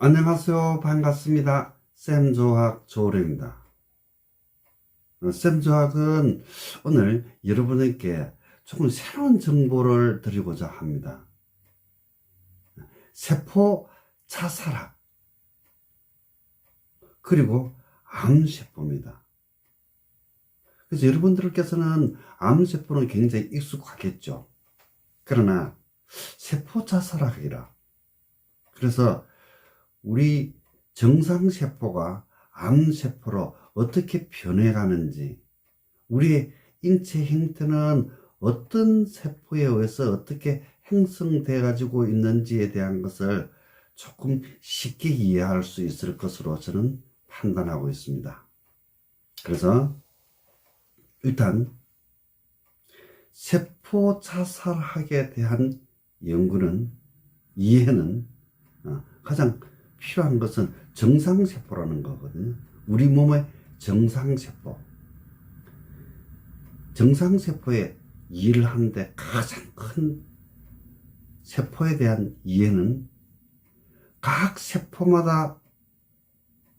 안녕하세요. 반갑습니다. 쌤조학 조울입니다. 어, 쌤조학은 오늘 여러분에게 조금 새로운 정보를 드리고자 합니다. 세포 자살학 그리고 암세포입니다. 그래서 여러분들께서는 암세포는 굉장히 익숙하겠죠. 그러나 세포 자살학이라 그래서 우리 정상세포가 암세포로 어떻게 변해가는지, 우리의 인체 형태는 어떤 세포에 의해서 어떻게 형성돼 가지고 있는지에 대한 것을 조금 쉽게 이해할 수 있을 것으로 저는 판단하고 있습니다. 그래서 일단 세포 자살학에 대한 연구는 이해는 어, 가장 필요한 것은 정상세포라는 거거든요. 우리 몸의 정상세포. 정상세포에 이해를 하는데 가장 큰 세포에 대한 이해는 각 세포마다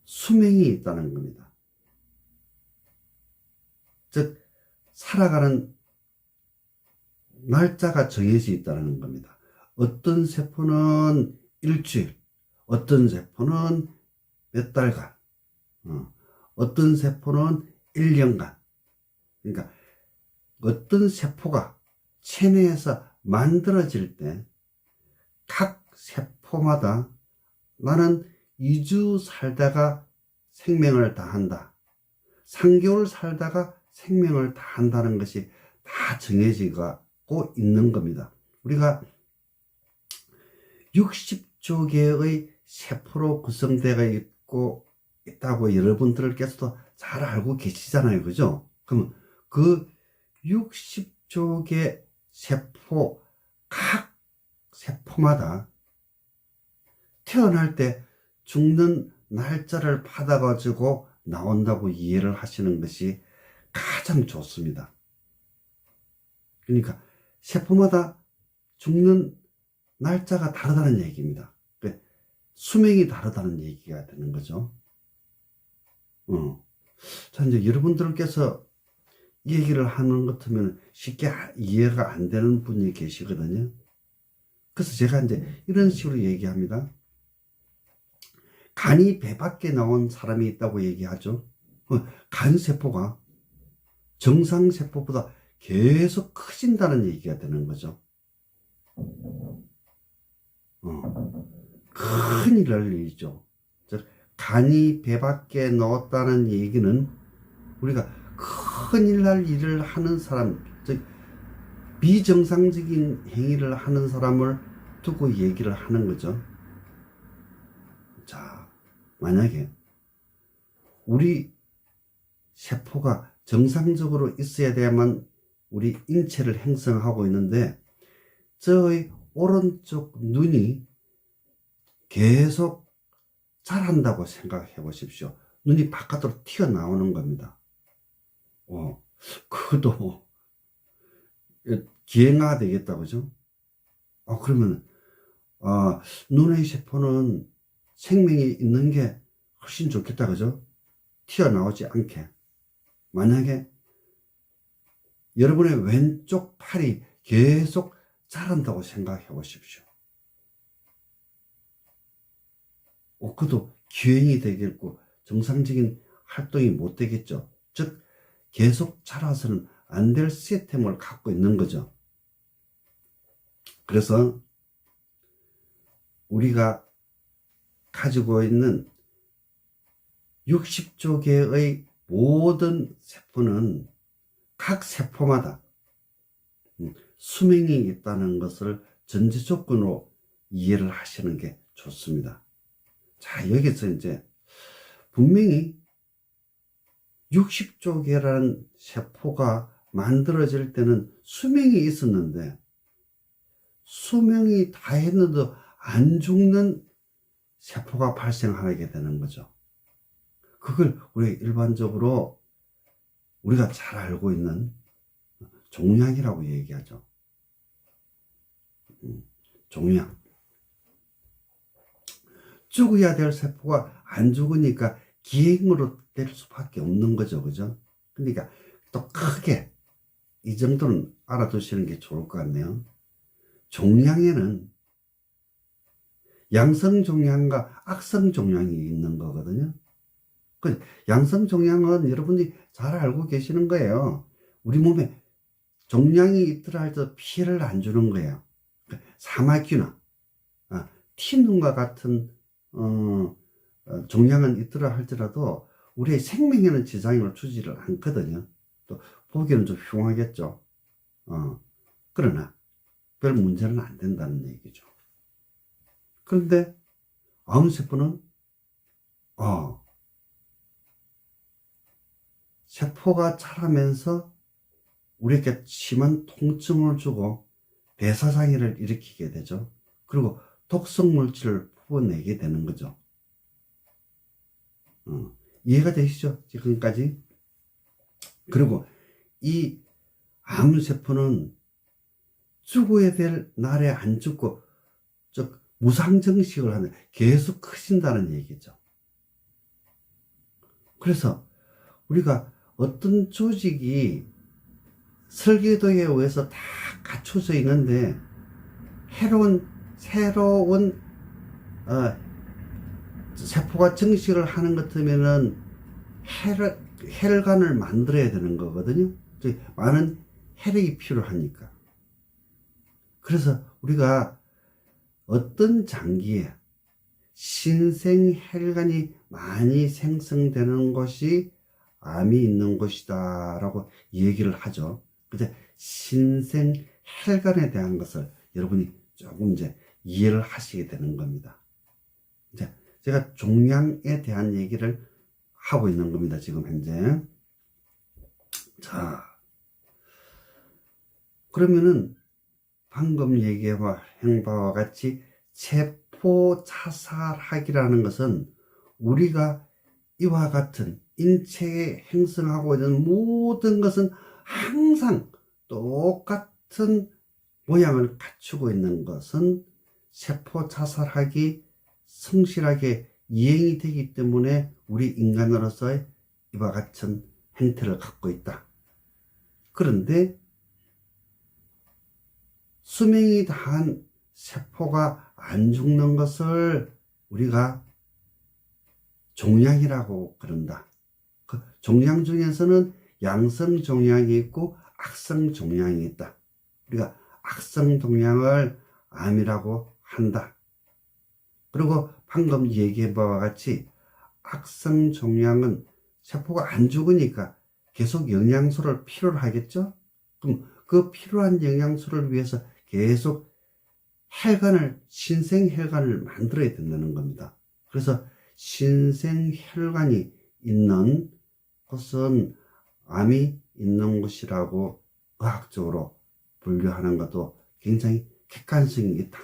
수명이 있다는 겁니다. 즉, 살아가는 날짜가 정해져 있다는 겁니다. 어떤 세포는 일주일, 어떤 세포는 몇 달간, 어, 떤 세포는 1년간. 그러니까 어떤 세포가 체내에서 만들어질 때 각 세포마다 나는 2주 살다가 생명을 다한다. 3개월 살다가 생명을 다한다는 것이 다 정해지고 있는 겁니다. 우리가 60조 개의 세포로 구성되어 있고 있다고 여러분들께서도 잘 알고 계시잖아요. 그죠? 그러면 그 60조 개 세포 각 세포마다 태어날 때 죽는 날짜를 받아가지고 나온다고 이해를 하시는 것이 가장 좋습니다. 그러니까 세포마다 죽는 날짜가 다르다는 얘기입니다. 수명이 다르다는 얘기가 되는 거죠. 어. 자, 이제 여러분들께서 이 얘기를 하는 것 같으면 쉽게 이해가 안 되는 분이 계시거든요. 그래서 제가 이제 이런 식으로 얘기합니다. 간이 배 밖에 나온 사람이 있다고 얘기하죠. 어, 간세포가 정상세포보다 계속 커진다는 얘기가 되는 거죠. 어, 큰일 날 일이죠. 즉, 간이 배 밖에 넣었다는 얘기는 우리가 큰일 날 일을 하는 사람, 즉, 비정상적인 행위를 하는 사람을 두고 얘기를 하는 거죠. 자, 만약에 우리 세포가 정상적으로 있어야 돼야만 우리 인체를 형성하고 있는데, 저의 오른쪽 눈이 계속 자란다고 생각해 보십시오. 눈이 바깥으로 튀어나오는 겁니다. 어, 그도 기행화 되겠다, 그죠? 어, 그러면, 아, 눈의 세포는 생명이 있는 게 훨씬 좋겠다, 그죠? 튀어나오지 않게. 만약에 여러분의 왼쪽 팔이 계속 자란다고 생각해 보십시오. 어, 그도 기행이 되겠고 정상적인 활동이 못 되겠죠. 즉, 계속 자라서는 안 될 시스템을 갖고 있는 거죠. 그래서 우리가 가지고 있는 60조 개의 모든 세포는 각 세포마다 수명이 있다는 것을 전제 조건으로 이해를 하시는 게 좋습니다. 자, 여기서 이제 분명히 60조 개라는 세포가 만들어질 때는 수명이 있었는데 수명이 다 했는데도 안 죽는 세포가 발생하게 되는 거죠. 그걸 우리 일반적으로 우리가 잘 알고 있는 종양이라고 얘기하죠. 음, 종양. 죽어야 될 세포가 안 죽으니까 기행으로 될 수밖에 없는 거죠. 그죠? 그러니까 또 크게 이 정도는 알아두시는 게 좋을 것 같네요. 종양에는 양성 종양과 악성 종양이 있는 거거든요. 그 양성 종양은 여러분이 잘 알고 계시는 거예요. 우리 몸에 종양이 있더라 할때 피해를 안 주는 거예요. 사마귀나 아, 티눈과 같은 어, 어, 종양은 있더라 할지라도 우리의 생명에는 지장을 주지를 않거든요. 또 보기에는 좀 흉하겠죠. 어, 그러나 별 문제는 안 된다는 얘기죠. 그런데 암세포는 어, 세포가 자라면서 우리에게 심한 통증을 주고 대사장애를 일으키게 되죠. 그리고 독성 물질을 부어내게 되는 거죠. 어, 이해가 되시죠? 지금까지? 그리고 이 암세포는 죽어야 될 날에 안 죽고 즉 무상정식을 하는 계속 크신다는 얘기죠. 그래서 우리가 어떤 조직이 설계도에 의해서 다 갖춰져 있는데 새로운 새로운 어, 세포가 정식을 하는 것 같으면은 혈, 혈관을 만들어야 되는 거거든요. 즉, 많은 혈액이 필요하니까. 그래서 우리가 어떤 장기에 신생 혈관이 많이 생성되는 것이 암이 있는 것이다 라고 얘기를 하죠. 근데 신생 혈관에 대한 것을 여러분이 조금 이제 이해를 하시게 되는 겁니다. 이제 제가 종양에 대한 얘기를 하고 있는 겁니다. 지금 현재. 자, 그러면은 방금 얘기한 바와 같이 세포 자살학이라는 것은 우리가 이와 같은 인체에 행성하고 있는 모든 것은 항상 똑같은 모양을 갖추고 있는 것은 세포 자살학이 성실하게 이행이 되기 때문에 우리 인간으로서의 이와 같은 행태를 갖고 있다. 그런데 수명이 다한 세포가 안 죽는 것을 우리가 종양이라고 그런다. 그 종양 중에서는 양성 종양이 있고 악성 종양이 있다. 우리가 악성 종양을 암이라고 한다. 그리고 방금 얘기해 바와 같이 악성 종양은 세포가 안 죽으니까 계속 영양소를 필요로 하겠죠? 그럼 그 필요한 영양소를 위해서 계속 혈관을, 신생 혈관을 만들어야 된다는 겁니다. 그래서 신생 혈관이 있는 곳은 암이 있는 곳이라고 의학적으로 분류하는 것도 굉장히 객관성이 있다.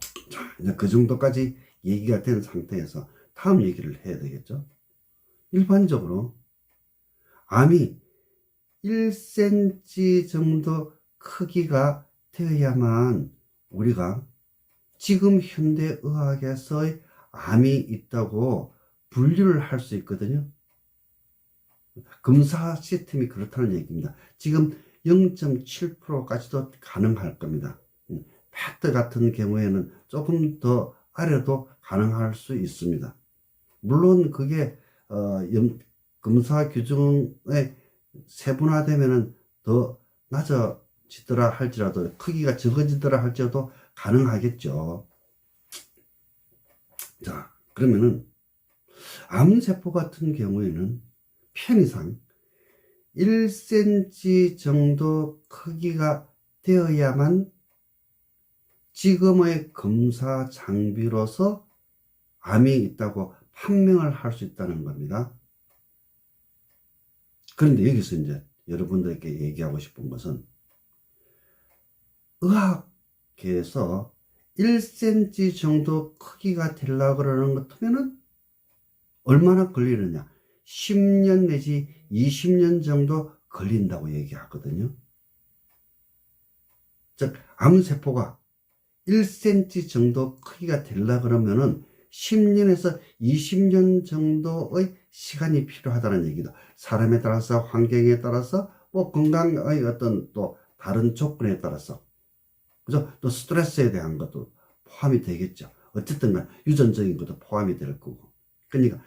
자, 이제 그 정도까지 얘기가 된 상태에서 다음 얘기를 해야 되겠죠. 일반적으로 암이 1cm 정도 크기가 되어야만 우리가 지금 현대 의학에서의 암이 있다고 분류를 할 수 있거든요. 검사 시스템이 그렇다는 얘기입니다. 지금 0.7%까지도 가능할 겁니다. 패트 같은 경우에는 조금 더 아래도 가능할 수 있습니다. 물론 그게 어, 검사 규정에 세분화되면은 더 낮아지더라 할지라도 크기가 적어지더라 할지라도 가능하겠죠. 자, 그러면은 암세포 같은 경우에는 편의상 1cm 정도 크기가 되어야만 지금의 검사 장비로서 암이 있다고 판명을 할 수 있다는 겁니다. 그런데 여기서 이제 여러분들께 얘기하고 싶은 것은 의학계에서 1cm 정도 크기가 되려고 그러는 것 같으면은 얼마나 걸리느냐? 10년 내지 20년 정도 걸린다고 얘기하거든요. 즉, 암세포가 1cm 정도 크기가 되려 그러면은 10년에서 20년 정도의 시간이 필요하다는 얘기다. 사람에 따라서 환경에 따라서 뭐 건강의 어떤 또 다른 조건에 따라서 그죠? 또 스트레스에 대한 것도 포함이 되겠죠. 어쨌든 간 유전적인 것도 포함이 될 거고. 그러니까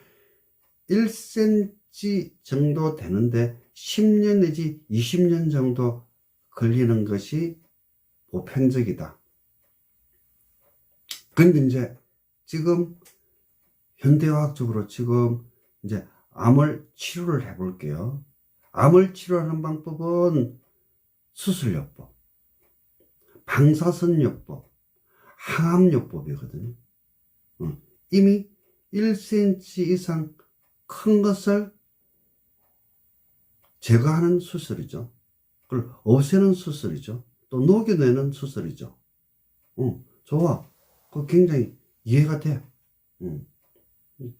1cm 정도 되는데 10년 내지 20년 정도 걸리는 것이 보편적이다. 근데 이제 지금 현대화학적으로 지금 이제 암을 치료를 해 볼게요. 암을 치료하는 방법은 수술요법, 방사선요법, 항암요법이거든요. 어, 이미 1cm 이상 큰 것을 제거하는 수술이죠. 그걸 없애는 수술이죠. 또 녹여내는 수술이죠. 어, 좋아. 그 굉장히 이해가 돼. 음.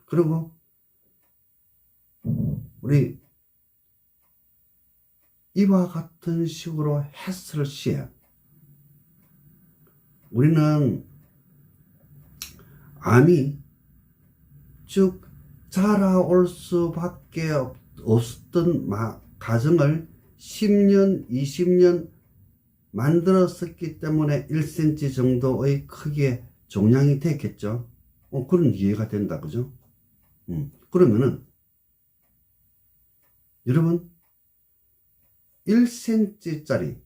그리고 우리 이와 같은 식으로 했을 시에 우리는 암이 쭉 자라올 수밖에 없- 없었던 마- 가정을 10년, 20년 만들었었기 때문에 1cm 정도의 크기의 종양이 됐겠죠. 어, 그런 이해가 된다, 그죠? 음, 그러면은, 여러분, 1cm짜리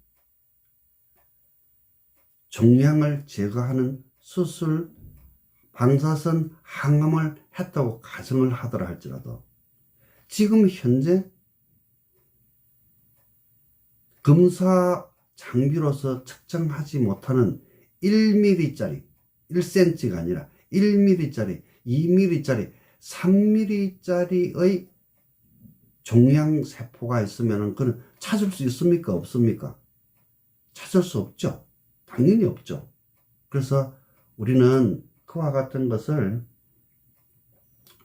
종양을 제거하는 수술, 방사선, 항암을 했다고 가정을 하더라 할지라도, 지금 현재 검사 장비로서 측정하지 못하는 1mm짜리, 1cm가 아니라 1mm짜리, 2mm짜리, 3mm짜리의 종양 세포가 있으면 그는 찾을 수 있습니까? 없습니까? 찾을 수 없죠. 당연히 없죠. 그래서 우리는 그와 같은 것을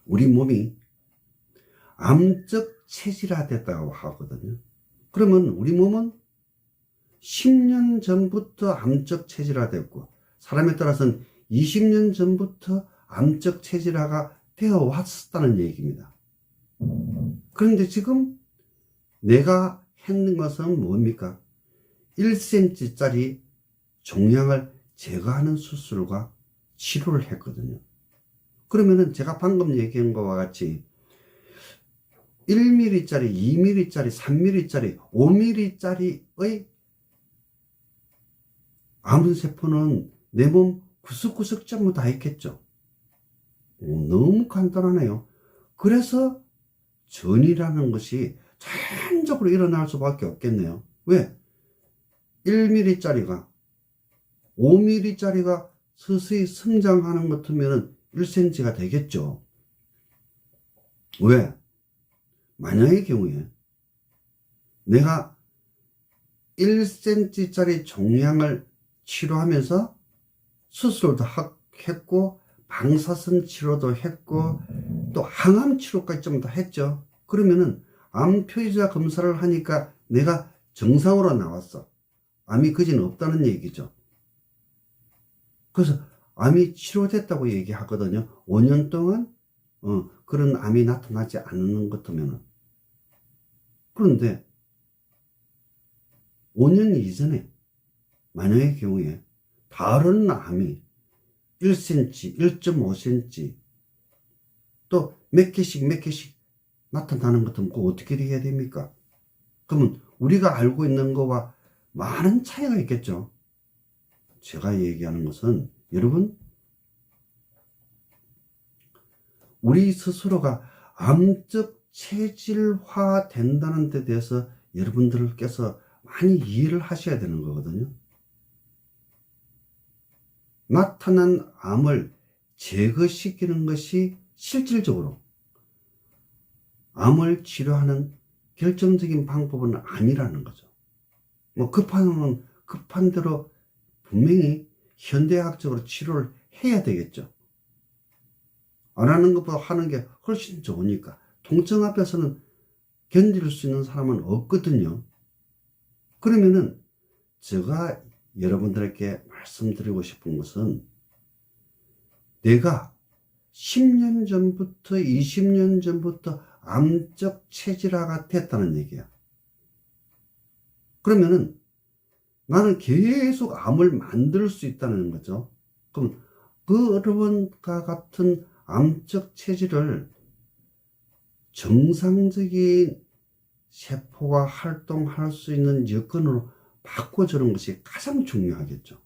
우리 몸이 암적 체질화 됐다고 하거든요. 그러면 우리 몸은 10년 전부터 암적 체질화 됐고 사람에 따라서는 20년 전부터 암적 체질화가 되어 왔었다는 얘기입니다. 그런데 지금 내가 했는 것은 뭡니까? 1cm짜리 종양을 제거하는 수술과 치료를 했거든요. 그러면은 제가 방금 얘기한 것과 같이 1mm짜리, 2mm짜리, 3mm짜리, 5mm짜리의 암세포는 내 몸 구석구석 전부 다 있겠죠. 오, 너무 간단하네요. 그래서 전이라는 것이 자연적으로 일어날 수밖에 없겠네요. 왜? 1mm짜리가 5mm짜리가 서서히 성장하는 것 같으면 1cm가 되겠죠. 왜? 만약의 경우에 내가 1cm짜리 종양을 치료하면서 수술도 하- 했고 방사선 치료도 했고 또 항암 치료까지 좀 다 했죠. 그러면은 암 표의자 검사를 하니까 내가 정상으로 나왔어. 암이 그지는 없다는 얘기죠. 그래서 암이 치료됐다고 얘기하거든요. 5년 동안 어, 그런 암이 나타나지 않는 것 같으면은. 그런데 5년 이전에 만약의 경우에 다른 암이 1cm, 1.5cm 또 몇 개씩 몇 개씩 나타나는 것 같으면 그거 어떻게 해야 됩니까? 그러면 우리가 알고 있는 거와 많은 차이가 있겠죠. 제가 얘기하는 것은 여러분 우리 스스로가 암적 체질화 된다는 데 대해서 여러분들께서 많이 이해를 하셔야 되는 거거든요. 나타난 암을 제거시키는 것이 실질적으로 암을 치료하는 결정적인 방법은 아니라는 거죠. 뭐 급한 급한 대로 분명히 현대학적으로 치료를 해야 되겠죠. 안 하는 것보다 하는 게 훨씬 좋으니까. 통증 앞에서는 견딜 수 있는 사람은 없거든요. 그러면은 제가 여러분들에게 말씀드리고 싶은 것은 내가 10년 전부터 20년 전부터 암적 체질화가 됐다는 얘기야. 그러면은 나는 계속 암을 만들 수 있다는 거죠. 그럼 그 여러분과 같은 암적 체질을 정상적인 세포가 활동할 수 있는 여건으로 바꿔주는 것이 가장 중요하겠죠.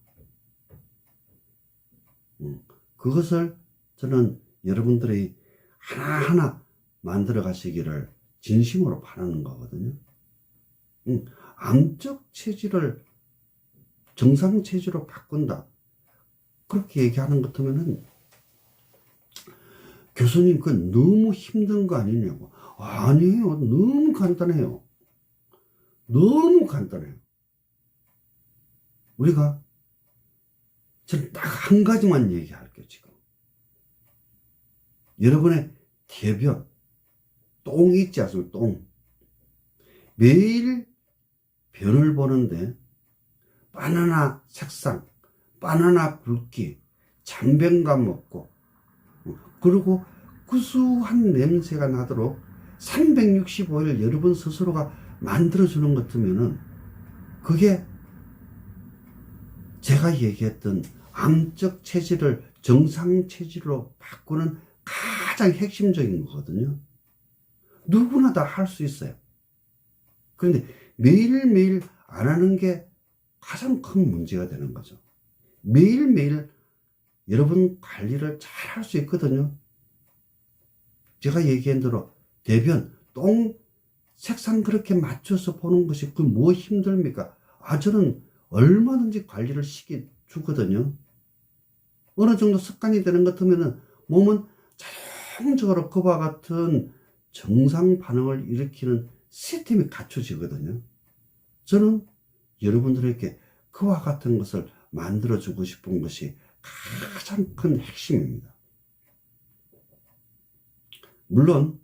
음, 그것을 저는 여러분들이 하나하나 만들어 가시기를 진심으로 바라는 거거든요. 음, 암적 체질을 정상 체질로 바꾼다. 그렇게 얘기하는 것 같으면은 교수님 그 너무 힘든 거 아니냐고. 아니에요. 너무 간단해요. 너무 간단해요. 우리가 저는 딱 한 가지만 얘기할게요, 지금. 여러분의 대변, 똥 있지 않습니까? 똥. 매일 변을 보는데 바나나 색상, 바나나 굵기, 잔변감 없고, 그리고 구수한 냄새가 나도록 365일 여러분 스스로가 만들어주는 것 같으면은 그게 제가 얘기했던 암적 체질을 정상 체질로 바꾸는 가장 핵심적인 거거든요. 누구나 다 할 수 있어요. 그런데 매일매일 안 하는 게 가장 큰 문제가 되는 거죠. 매일매일 여러분 관리를 잘 할 수 있거든요. 제가 얘기한 대로 대변, 똥 색상 그렇게 맞춰서 보는 것이 그 뭐 힘듭니까? 아, 저는 얼마든지 관리를 시켜 주거든요. 어느 정도 습관이 되는 것 같으면은 몸은 자동적으로 그와 같은 정상 반응을 일으키는 시스템이 갖춰지거든요. 저는 여러분들에게 그와 같은 것을 만들어주고 싶은 것이 가장 큰 핵심입니다. 물론,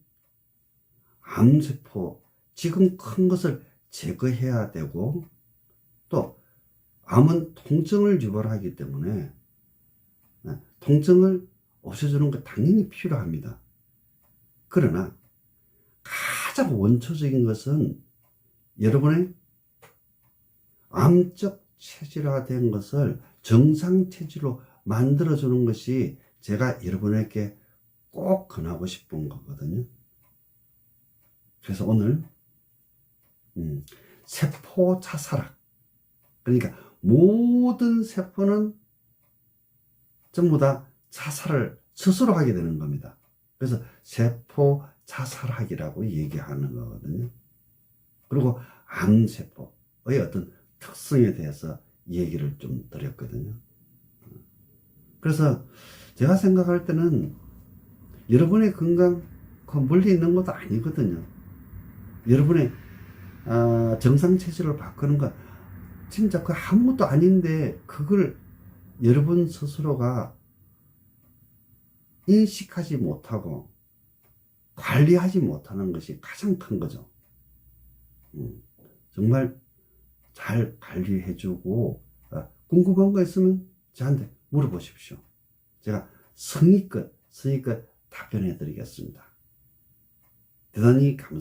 암세포, 지금 큰 것을 제거해야 되고, 또, 암은 통증을 유발하기 때문에, 네, 통증을 없애주는 것 당연히 필요합니다. 그러나, 가장 원초적인 것은 여러분의 암적 체질화된 것을 정상 체질로 만들어주는 것이 제가 여러분에게 꼭 권하고 싶은 거거든요. 그래서 오늘 음, 세포 자살학 그러니까 모든 세포는 전부 다 자살을 스스로 하게 되는 겁니다. 그래서 세포 자살학이라고 얘기하는 거거든요. 그리고 암세포의 어떤 특성에 대해서 얘기를 좀 드렸거든요. 그래서 제가 생각할 때는 여러분의 건강 그 멀리 있는 것도 아니거든요. 여러분의 아, 정상 체질을 바꾸는 건 진짜 그 아무것도 아닌데 그걸 여러분 스스로가 인식하지 못하고 관리하지 못하는 것이 가장 큰 거죠. 음, 정말 잘 관리해주고 어, 궁금한 거 있으면 저한테 물어보십시오. 제가 성의껏 성의껏 답변해 드리겠습니다. 대단히 감사합니다.